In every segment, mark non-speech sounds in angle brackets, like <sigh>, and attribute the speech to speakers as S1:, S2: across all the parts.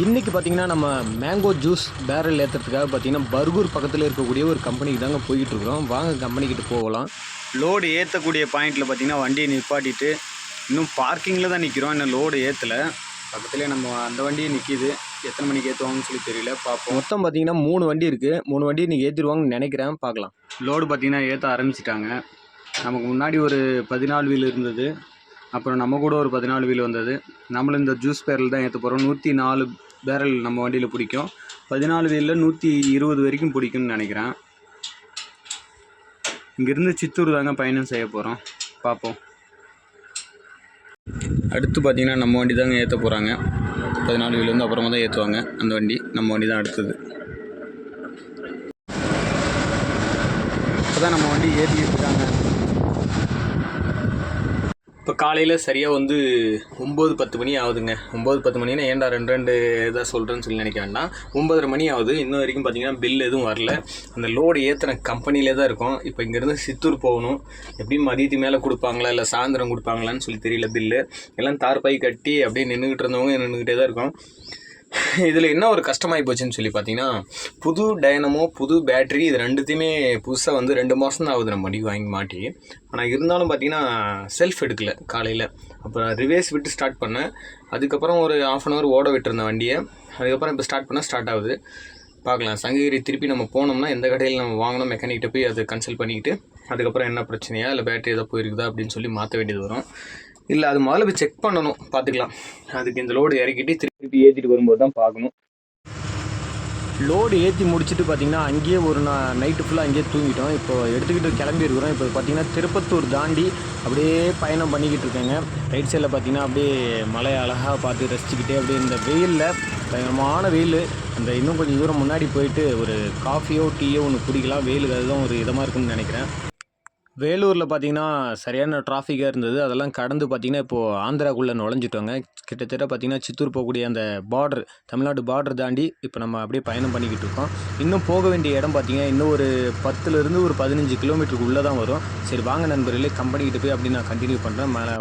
S1: இன்றைக்கி பார்த்தீங்கன்னா நம்ம மேங்கோ ஜூஸ் பேரல் ஏற்றுறதுக்காக பார்த்தீங்கன்னா பர்கூர் பக்கத்தில் இருக்கக்கூடிய ஒரு கம்பெனிக்கு தாங்க போய்கிட்டு இருக்கிறோம். வாங்க கம்பெனிக்கிட்ட போகலாம். லோடு ஏற்றக்கூடிய பாயிண்டில் பார்த்தீங்கன்னா வண்டியை நிப்பாட்டிட்டு இன்னும் பார்க்கிங்கில் தான் நிற்கிறோம் இன்னும் லோடு ஏற்றலை பக்கத்துலேயே நம்ம அந்த வண்டியை நிற்கிது எத்தனை மணிக்கு ஏற்றுவாங்கன்னு சொல்லி தெரியல. பார்ப்போம். மொத்தம் பார்த்தீங்கன்னா மூணு வண்டி இருக்குது மூணு வண்டி இன்றைக்கி ஏற்றிடுவாங்கன்னு நினைக்கிறேன். பார்க்கலாம். லோடு பார்த்தீங்கன்னா ஏற்ற ஆரம்பிச்சிட்டாங்க. நமக்கு முன்னாடி ஒரு பதினாலு வீல் இருந்தது. அப்புறம் நம்ம கூட ஒரு பதினாலு வீல் வந்தது. நம்மளும் இந்த ஜூஸ் பேரல் தான் ஏற்ற போகிறோம் நூற்றி நாலு பேரல் நம்ம வண்டியில் பிடிக்கும். பதினாலு வீலில் நூற்றி இருபது வரைக்கும் பிடிக்கும்னு நினைக்கிறேன். இங்கேருந்து சித்தூர் தாங்க பயணம் செய்ய போகிறோம் பார்ப்போம் அடுத்து பார்த்திங்கன்னா நம்ம வண்டி தாங்க ஏற்ற போகிறாங்க பதினாலு வீல் வந்து அப்புறமா தான் ஏற்றுவாங்க அந்த வண்டி நம்ம வண்டி தான் அடுத்தது. இப்போ தான் நம்ம வண்டி ஏற்றிக்கிட்டு இருக்காங்க. இப்போ காலையில் சரியாக வந்து ஒம்பது பத்து மணி ஆகுதுங்க. ஒம்பது பத்து மணினா ஏன்டா ரெண்டு ரெண்டு இதாக சொல்கிறேன்னு சொல்லி நினைக்க வேண்டாம் ஒம்பதரை மணி ஆகுது. இன்ன வரைக்கும் பார்த்தீங்கன்னா பில் எதுவும் வரல. அந்த லோடு ஏற்றின கம்பெனிலே தான் இருக்கும். இப்போ இங்கேருந்து சித்தூர் போகணும். எப்படியும் மதியத்து மேலே கொடுப்பாங்களா இல்லை சாயந்தரம் கொடுப்பாங்களான்னு சொல்லி தெரியல பில்லு எல்லாம் தார்பாய் கட்டி அப்படியே நின்றுக்கிட்டு இருந்தவங்க நின்றுக்கிட்டே தான் இருக்கும். இதில் என்ன ஒரு கஷ்டமாகி போச்சுன்னு சொல்லி பார்த்தீங்கன்னா புது டைனமோ புது பேட்ரி இது ரெண்டுத்தையுமே புதுசாக வந்து ரெண்டு மாதம் தான் ஆகுது நம்ம வண்டி வாங்கி மாட்டி. ஆனால் இருந்தாலும் பார்த்தீங்கன்னா செல்ஃப் எடுக்கல காலையில். அப்புறம் ரிவேஸ் விட்டு ஸ்டார்ட் பண்ணேன். அதுக்கப்புறம் ஒரு ஆஃப் அன் ஹவர் ஓட விட்டுருந்தேன் வண்டியை. அதுக்கப்புறம் இப்போ ஸ்டார்ட் பண்ணால் ஸ்டார்ட் ஆகுது. பார்க்கலாம் சங்ககிரி திருப்பி நம்ம போனோம்னா எந்த கடையில் நம்ம வாங்கணும் மெக்கானிக்கிட்ட போய் அதை கன்சல்ட் பண்ணிக்கிட்டு அதுக்கப்புறம் என்ன பிரச்சனையா இல்லை பேட்டரி எதாவது போயிருக்குதா அப்படின்னு சொல்லி மாற்ற வேண்டியது வரும். இல்லை அது முதல்ல போய் செக் பண்ணணும். பார்த்துக்கலாம். அதுக்கு இந்த லோடு இறக்கிட்டு திருப்பி ஏற்றிட்டு வரும்போது தான் பார்க்கணும். லோடு ஏற்றி முடிச்சுட்டு பார்த்தீங்கன்னா அங்கேயே ஒரு நான் நைட்டு ஃபுல்லாக அங்கேயே தூங்கிட்டோம். இப்போ எடுத்துக்கிட்டு கிளம்பி இருக்கிறோம். இப்போ பார்த்தீங்கன்னா திருப்பத்தூர் தாண்டி அப்படியே பயணம் பண்ணிக்கிட்டு இருக்கேங்க. ரைட் சைடில் பார்த்தீங்கன்னா அப்படியே மலையை அழகாக பார்த்து ரசிச்சுக்கிட்டே அப்படியே இந்த வெயிலில் பயங்கரமான வெயில். அந்த இன்னும் கொஞ்சம் தூரம் முன்னாடி போயிட்டு ஒரு காஃபியோ டீயோ ஒன்று குடிக்கலாம். வெயிலுக்கு அதுதான் ஒரு இதமாக இருக்கும்னு நினைக்கிறேன். வேலூரில் பார்த்தீங்கன்னா சரியான டிராஃபிக்காக இருந்தது. அதெல்லாம் கடந்து பார்த்தீங்கன்னா இப்போது ஆந்திராக்குள்ளே நுழைஞ்சிட்டோங்க. கிட்டத்தட்ட பார்த்தீங்கன்னா சித்தூர் போகக்கூடிய அந்த பார்டர் தமிழ்நாடு பார்டர் தாண்டி இப்போ நம்ம அப்படியே பயணம் பண்ணிக்கிட்டு இருக்கோம். இன்னும் போக வேண்டிய இடம் பார்த்தீங்கன்னா இன்னும் ஒரு பத்துலேருந்து ஒரு பதினஞ்சு கிலோமீட்டருக்கு உள்ளே தான் வரும். சரி வாங்க நண்பர்களே கம்பெனிக்கிட்ட போய் அப்படி நான் கண்டினியூ பண்ணுறேன் மேலே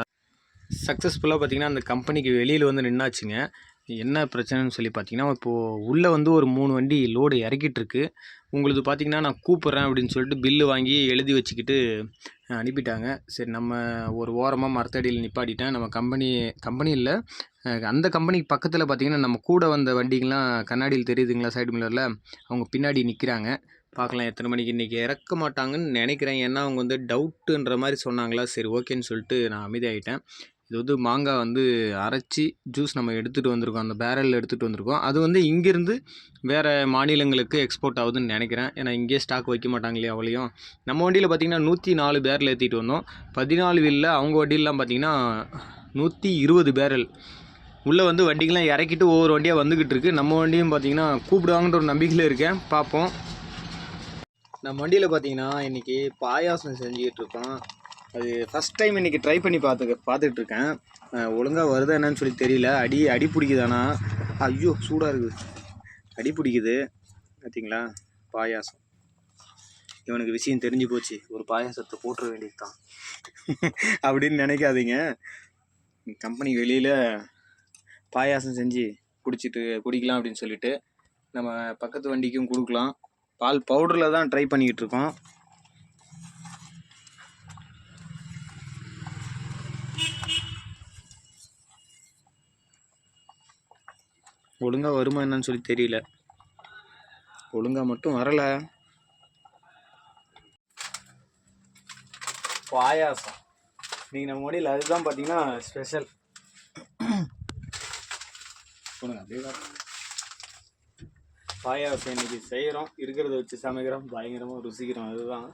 S1: சக்ஸஸ்ஃபுல்லாக பார்த்தீங்கன்னா அந்த கம்பெனிக்கு வெளியில் வந்து நின்னாச்சுங்க. என்ன பிரச்சனைன்னு சொல்லி பார்த்தீங்கன்னா இப்போது உள்ளே வந்து ஒரு மூணு வண்டி லோடு இறக்கிட்டு இருக்கு உங்களுக்கு பார்த்தீங்கன்னா நான் கூப்பிட்றேன் அப்படின்னு சொல்லிட்டு பில்லு வாங்கி எழுதி வச்சுக்கிட்டு அனுப்பிட்டாங்க. சரி நம்ம ஒரு ஓரமாக மரத்தடியில் நிப்பாட்டிட்டேன். நம்ம கம்பெனி கம்பெனி இல்லை. அந்த கம்பெனிக்கு பக்கத்தில் பார்த்திங்கன்னா நம்ம கூட வந்த வண்டிங்கெலாம் கண்ணாடியில் தெரியுதுங்களா சைடு மில்லரில் அவங்க பின்னாடி நிற்கிறாங்க பார்க்கலாம் எத்தனை மணிக்கு இன்றைக்கி இறக்க மாட்டாங்கன்னு நினைக்கிறேன். ஏன்னா அவங்க வந்து டவுட்டுன்ற மாதிரி சொன்னாங்களா? சரி ஓகேன்னு சொல்லிட்டு நான் அமைதியாகிட்டேன் இது வந்து மாங்காய் வந்து அரைச்சி ஜூஸ் நம்ம எடுத்துகிட்டு வந்திருக்கோம். அந்த பேரலில் எடுத்துகிட்டு வந்திருக்கோம். அது வந்து இங்கேருந்து வேறு மாநிலங்களுக்கு எக்ஸ்போர்ட் ஆகுதுன்னு நினைக்கிறேன். ஏன்னா இங்கேயே ஸ்டாக் வைக்க மாட்டாங்க இல்லையா நம்ம வண்டியில் பார்த்திங்கன்னா நூற்றி நாலு பேரல் ஏற்றிட்டு வந்தோம். பதினாலு வீலில் அவங்க வண்டியிலலாம் பார்த்திங்கன்னா நூற்றி இருபது பேரல் உள்ளே வந்து வண்டிகள்லாம் இறக்கிட்டு ஒவ்வொரு வண்டியாக வந்துக்கிட்டு இருக்கு. நம்ம வண்டியும் பார்த்தீங்கன்னா கூப்பிடுவாங்கன்ற ஒரு நம்பிக்கையில் இருக்கேன். பார்ப்போம் நம்ம வண்டியில் பார்த்தீங்கன்னா இன்றைக்கி பாயாசம் செஞ்சுக்கிட்டு இருக்கோம். அது ஃபஸ்ட் டைம் இன்றைக்கி ட்ரை பண்ணி பார்த்து பார்த்துட்டு இருக்கேன் ஒழுங்காக வருதா என்னன்னு சொல்லி தெரியல. அடி அடி பிடிக்குதானா? ஐயோ சூடாக இருக்குது. அடி பிடிக்குது. பார்த்தீங்களா பாயாசம். இவனுக்கு விஷயம் தெரிஞ்சு போச்சு. ஒரு பாயாசத்தை போட்டுற வேண்டியது தான் <laughs> அப்படின்னு நினைக்காதீங்க. கம்பெனி வெளியில் பாயாசம் செஞ்சு குடிச்சிட்டு குடிக்கலாம் அப்படின்னு சொல்லிட்டு நம்ம பக்கத்து வண்டிக்கும் கொடுக்கலாம். பால் பவுடரில் தான் ட்ரை பண்ணிக்கிட்டு இருக்கோம் ஒழுங்காக வருமா என்னன்னு சொல்லி தெரியல. ஒழுங்காக மட்டும் வரல. பாயாசம். நீங்கள் நம்ம மொழியில் அதுதான் பார்த்தீங்கன்னா ஸ்பெஷல். பாயாசம் இன்னைக்கு செய்கிறோம் இருக்கிறத வச்சு சமைக்கிறோம். பயங்கரமாக ருசிக்கிறோம். அதுதான்.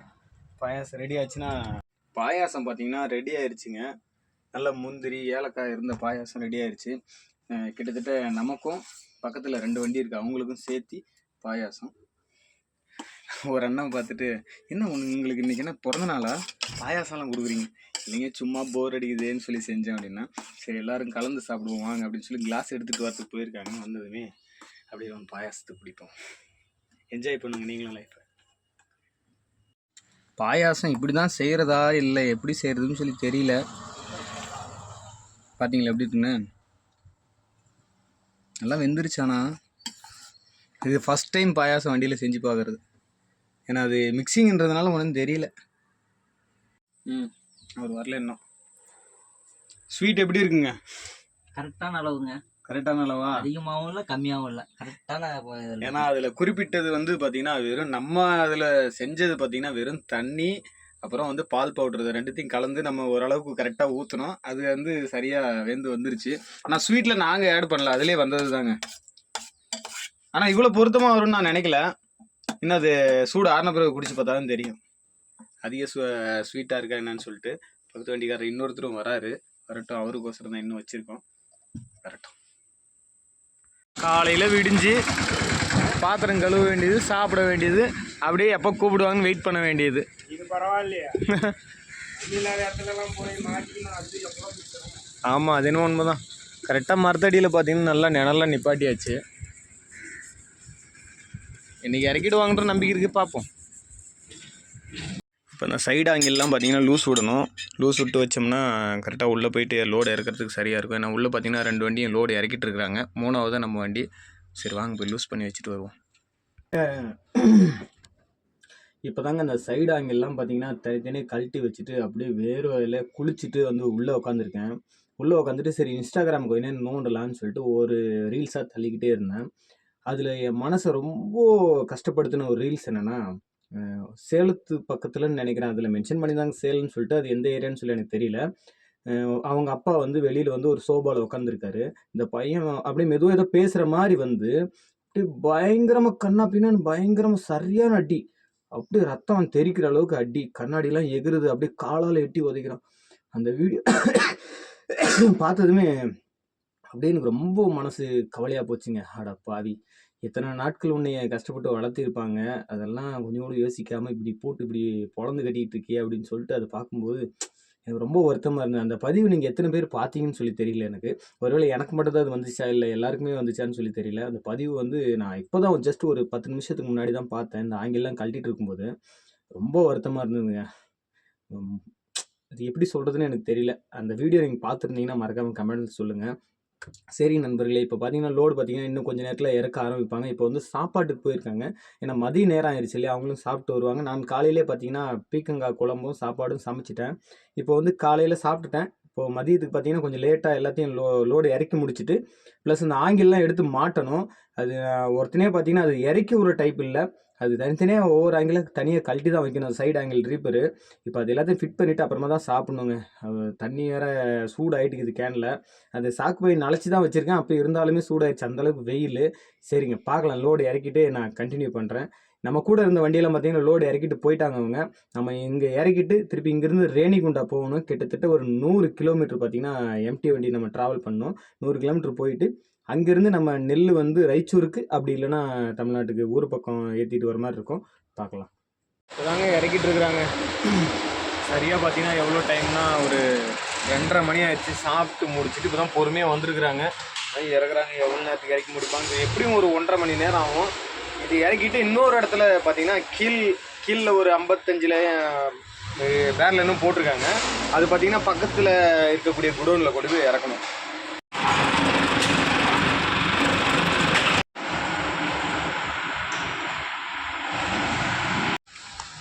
S1: பாயாசம் ரெடி ஆச்சுன்னா பாயாசம் பார்த்தீங்கன்னா ரெடி ஆயிடுச்சுங்க நல்ல முந்திரி ஏலக்காய் இருந்த பாயாசம் ரெடி ஆயிடுச்சு கிட்டத்தட்ட நமக்கும் பக்கத்தில் ரெண்டு வண்டி இருக்குது அவங்களுக்கும் சேர்த்து பாயாசம். ஒரு அண்ணன் பார்த்துட்டு என்ன உனக்கு உங்களுக்கு இன்றைக்கி என்ன பிறந்த நாளா? பாயாசம்லாம் கொடுக்குறீங்க. இல்லைங்க சும்மா போர் அடிக்குதேன்னு சொல்லி செஞ்சேன் அப்படின்னா சரி எல்லோரும் கலந்து சாப்பிடுவோம் வாங்க அப்படின்னு சொல்லி கிளாஸ் எடுத்துகிட்டு வரத்துக்கு போயிருக்காங்க வந்ததுமே. அப்படியே ஒரு பாயாசத்தை பிடிப்போம் என்ஜாய் பண்ணுங்க நீங்களும் லைஃப்பை பாயாசம் இப்படி தான் செய்கிறதா இல்லை எப்படி செய்கிறதுன்னு சொல்லி தெரியல. பார்த்தீங்களா எப்படி இருக்குன்னு? நல்லா வெந்துருச்சானா இது ஃபஸ்ட் டைம் பாயாசம் வண்டியில் செஞ்சு பார்க்குறது ஏன்னா அது மிக்சிங்ன்றதுனால ஒன்றும் தெரியல. ம். அவர் வரல இன்னும். ஸ்வீட் எப்படி இருக்குங்க?
S2: கரெக்டான அளவுங்க.
S1: கரெக்டான அளவா?
S2: அதிகமாகவும் இல்லை கம்மியாகவும் இல்லை. கரெக்டான
S1: ஏன்னா அதில் குறிப்பிட்டது வந்து பார்த்தீங்கன்னா வெறும் நம்ம அதில் செஞ்சது பார்த்தீங்கன்னா வெறும் தண்ணி அப்புறம் வந்து பால் பவுடர் இது ரெண்டுத்தையும் கலந்து நம்ம ஓரளவுக்கு கரெக்டாக ஊற்றினோம் அது வந்து சரியாக வெந்து வந்துருச்சு. ஆனால் ஸ்வீட்டில் நாங்கள் ஆட் பண்ணல. அதுலேயே வந்தது தாங்க ஆனால் இவ்வளோ பொருத்தமாக வரும்னு நான் நினைக்கல. இன்னும் அது சூடு ஆறின பிறகு குடிச்சு பார்த்தா தான் தெரியும். அதிக சு ஸ்வீட்டாக இருக்கா என்னன்னு சொல்லிட்டு பக்கத்து வண்டிக்காரர் இன்னொருத்தரும் வராரு. வரட்டும் அவருக்கோசரம் தான் இன்னும் வச்சுருக்கோம். வரட்டும். காலையில் விடிஞ்சு பாத்திரம் கழுவ வேண்டியது சாப்பிட வேண்டியது அப்படியே எப்போ கூப்பிடுவாங்கன்னு வெயிட் பண்ண வேண்டியது.
S3: பரவாயில்லையா.
S1: ஆமாம் அது என்ன உண்மைதான். கரெக்டாக மரத்தடியில் பார்த்தீங்கன்னா நல்லா நிழல்லாம் நிப்பாட்டியாச்சு. இன்றைக்கி இறக்கிடுவாங்கன்ற நம்பிக்கை இருக்குது பார்ப்போம் இப்போ இந்த சைடு ஆங்கிள்லாம் பார்த்தீங்கன்னா லூஸ் விடணும். லூஸ் விட்டு வச்சோம்னா கரெக்டாக உள்ளே போயிட்டு லோடு இறக்கிறதுக்கு சரியாக இருக்கும். ஏன்னா உள்ளே பார்த்தீங்கன்னா ரெண்டு வண்டியும் லோடு இறக்கிட்டு இருக்கிறாங்க. மூணாவது நம்ம வண்டி சரி வாங்க போய் லூஸ் பண்ணி வச்சுட்டு வருவோம். இப்போ தாங்க அந்த சைடு ஆங்கிள்லாம் பார்த்தீங்கன்னா தனித்தனியாக கழட்டி வச்சுட்டு அப்படியே வேர்வையில் குளிச்சுட்டு வந்து உள்ளே உட்காந்துருக்கேன் உள்ளே உட்காந்துட்டு சரி இன்ஸ்டாகிராமுக்கு என்ன நோண்டலான்னு சொல்லிட்டு ஒரு ரீல்ஸாக தள்ளிக்கிட்டே இருந்தேன். அதில் என் மனசை ரொம்ப கஷ்டப்படுத்தின ஒரு ரீல்ஸ் என்னென்னா சேலத்து பக்கத்துலன்னு நினைக்கிறேன். அதில் மென்ஷன் பண்ணி தாங்க சேலம்னு சொல்லிட்டு அது எந்த ஏரியான்னு சொல்லி எனக்கு தெரியல. அவங்க அப்பா வந்து வெளியில் வந்து ஒரு சோபாவில் உட்காந்துருக்காரு இந்த பையன் அப்படியே மெதுவாக ஏதோ பேசுகிற மாதிரி வந்து அப்படியே பயங்கரமாக கண்ணா பின்னான்னு பயங்கரமாக சரியான அடி. அப்படியே ரத்தம் தெரிக்கிற அளவுக்கு அடி கண்ணாடிலாம் எகிறது அப்படியே காலால் எட்டி உதைக்கிறான். அந்த வீடியோ <coughs> பார்த்ததுமே அப்படியே எனக்கு ரொம்ப மனசு கவலையாக போச்சுங்க. அட பாவி. எத்தனை நாட்கள் உன்னைய கஷ்டப்பட்டு வளர்த்திருப்பாங்க. அதெல்லாம் கொஞ்சம் கூட யோசிக்காமல் இப்படி போட்டு இப்படி பொழந்து கட்டிகிட்டு இருக்கியே அப்படின்னு சொல்லிட்டு அதை பார்க்கும்போது எனக்கு ரொம்ப வருத்தமாக இருந்தது. அந்த பதிவு நீங்கள் எத்தனை பேர் பார்த்தீங்கன்னு சொல்லி தெரியல எனக்கு. ஒருவேளை எனக்கு மட்டும் தான் அது வந்துச்சா? இல்லை எல்லாருக்குமே வந்துச்சான்னு சொல்லி தெரியல. அந்த பதிவு வந்து நான் இப்போ தான் ஜஸ்ட் ஒரு பத்து நிமிஷத்துக்கு முன்னாடி தான் பார்த்தேன். இந்த ஆங்கிலாம் கழட்டிட்டு இருக்கும்போது. ரொம்ப வருத்தமாக இருந்ததுங்க. அது எப்படி சொல்கிறதுன்னு எனக்கு தெரியல. அந்த வீடியோ நீங்கள் பார்த்துருந்தீங்கன்னா மறக்காமல் கமெண்ட்ஸ் சொல்லுங்கள் சரி நண்பர்களே இப்போ பார்த்தீங்கன்னா லோடு பார்த்தீங்கன்னா இன்னும் கொஞ்சம் நேரத்தில் இறக்க ஆரம்பிப்பாங்க. இப்போ வந்து சாப்பாட்டுக்கு போயிருக்காங்க. ஏன்னா மதிய நேரம் ஆயிடுச்சு இல்லையா? அவங்களும் சாப்பிட்டு வருவாங்க. நான் காலையிலே பார்த்தீங்கன்னா பீக்கங்காய் குழம்பும் சாப்பாடும் சமைச்சிட்டேன். இப்போ வந்து காலையில் சாப்பிட்டுட்டேன். இப்போ மதியத்துக்கு பார்த்தீங்கன்னா கொஞ்சம் லேட்டாக எல்லாத்தையும் லோ லோடு இறக்கி முடிச்சுட்டு ப்ளஸ் இந்த ஆங்கிலெலாம் எடுத்து மாட்டணும். அது ஒருத்தனே பார்த்தீங்கன்னா அது இறக்கி ஒரு டைப் இல்லை. அது தனித்தனியாக ஒவ்வொரு ஆங்கிளும் தனியாக கழட்டி தான் வைக்கணும். சைடு ஆங்கிள் ரீப்பரு இப்போ அது எல்லாத்தையும் ஃபிட் பண்ணிவிட்டு அப்புறமா தான் சாப்பிட்ணுங்க. தண்ணி வேறு சூடாகிட்டு இது கேனில் அது சாக்கு போய் நனைச்சி தான் வச்சுருக்கேன். அப்போ இருந்தாலுமே சூடாகிடுச்சு அந்தளவுக்கு வெயில். சரிங்க பார்க்கலாம். லோடு இறக்கிட்டு நான் கண்டினியூ பண்ணுறேன் நம்ம கூட இருந்த வண்டியெல்லாம் பார்த்தீங்கன்னா லோடு இறக்கிட்டு போயிட்டாங்க அவங்க. நம்ம இங்கே இறக்கிட்டு திருப்பி இங்கேருந்து ரேணிகுண்டா போகணும். கிட்டத்தட்ட ஒரு நூறு கிலோமீட்டர் பார்த்தீங்கன்னா எம்டி வண்டி நம்ம ட்ராவல் பண்ணோம். நூறு கிலோமீட்டர் போயிட்டு அங்கேருந்து நம்ம நெல் வந்து ரைச்சூருக்கு அப்படி இல்லைன்னா தமிழ்நாட்டுக்கு ஊர் பக்கம் ஏற்றிட்டு வர மாதிரி இருக்கும். பார்க்கலாம் இப்போதாங்க இறக்கிட்டு இருக்கிறாங்க. சரியாக பார்த்தீங்கன்னா எவ்வளோ டைம்னா ஒரு ரெண்டரை மணி ஆயிடுச்சு. சாப்பிட்டு முடிச்சுட்டு இப்போ தான் பொறுமையாக வந்திருக்கிறாங்க. அதான் இறக்குறாங்க. எவ்வளோ நேரத்துக்கு இறக்கி முடிப்பாங்க. எப்படியும் ஒரு ஒன்றரை மணி நேரம் ஆகும். இது இறக்கிட்டு இன்னொரு இடத்துல பார்த்தீங்கன்னா கீழ் கீழில் ஒரு ஐம்பத்தஞ்சில் வேரில் இன்னும் போட்டிருக்காங்க. அது பார்த்தீங்கன்னா பக்கத்தில் இருக்கக்கூடிய குடோனில் கொண்டு போய் இறக்கணும்.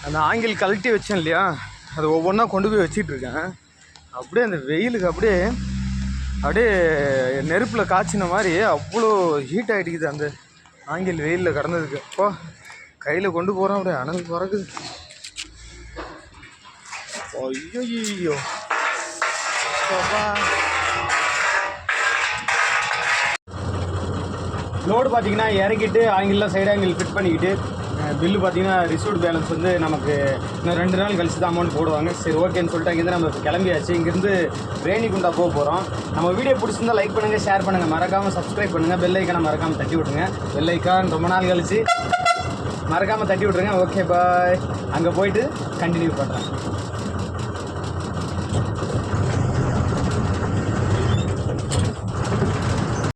S1: அந்த ஆங்கில் கழட்டி வச்சேன் இல்லையா? அது ஒவ்வொன்றா கொண்டு போய் வச்சிட்டு இருக்கேன். அப்படியே அந்த வெயிலுக்கு அப்படியே அப்படியே நெருப்பில் காய்ச்சின மாதிரி அவ்வளோ ஹீட் ஆகிட்டுக்குது அந்த ஆங்கில் வெயிலில் கடந்ததுக்கு. அப்போ கையில் கொண்டு போகிறோம் அப்படியே அனல் பறக்குது. ஐயோ லோடு பார்த்தீங்கன்னா இறக்கிட்டு ஆங்கிளில் சைடு ஆங்கிள் ஃபிட் பண்ணிக்கிட்டு பில்லு பார்த்தீங்கன்னா ரிசீவ்ட் பேலன்ஸ் வந்து நமக்கு இன்னும் ரெண்டு நாள் கழிச்சு தான் அமௌண்ட் போடுவாங்க. சரி ஓகேன்னு சொல்லிட்டு அங்கேருந்து நம்ம கிளம்பியாச்சு. இங்கேருந்து ரேணிகுண்டா போக போகிறோம் நம்ம வீடியோ பிடிச்சிருந்தா லைக் பண்ணுங்கள் ஷேர் பண்ணுங்கள் மறக்காமல் சப்ஸ்கிரைப் பண்ணுங்கள் பெல் ஐக்கான மறக்காமல் தட்டி விட்டுருங்க பெல் ஐக்கான் ரொம்ப நாள் கழிச்சு மறக்காமல் தட்டி விட்ருங்க ஓகே பாய் அங்கே போயிட்டு கண்டினியூ பண்ணுறேன்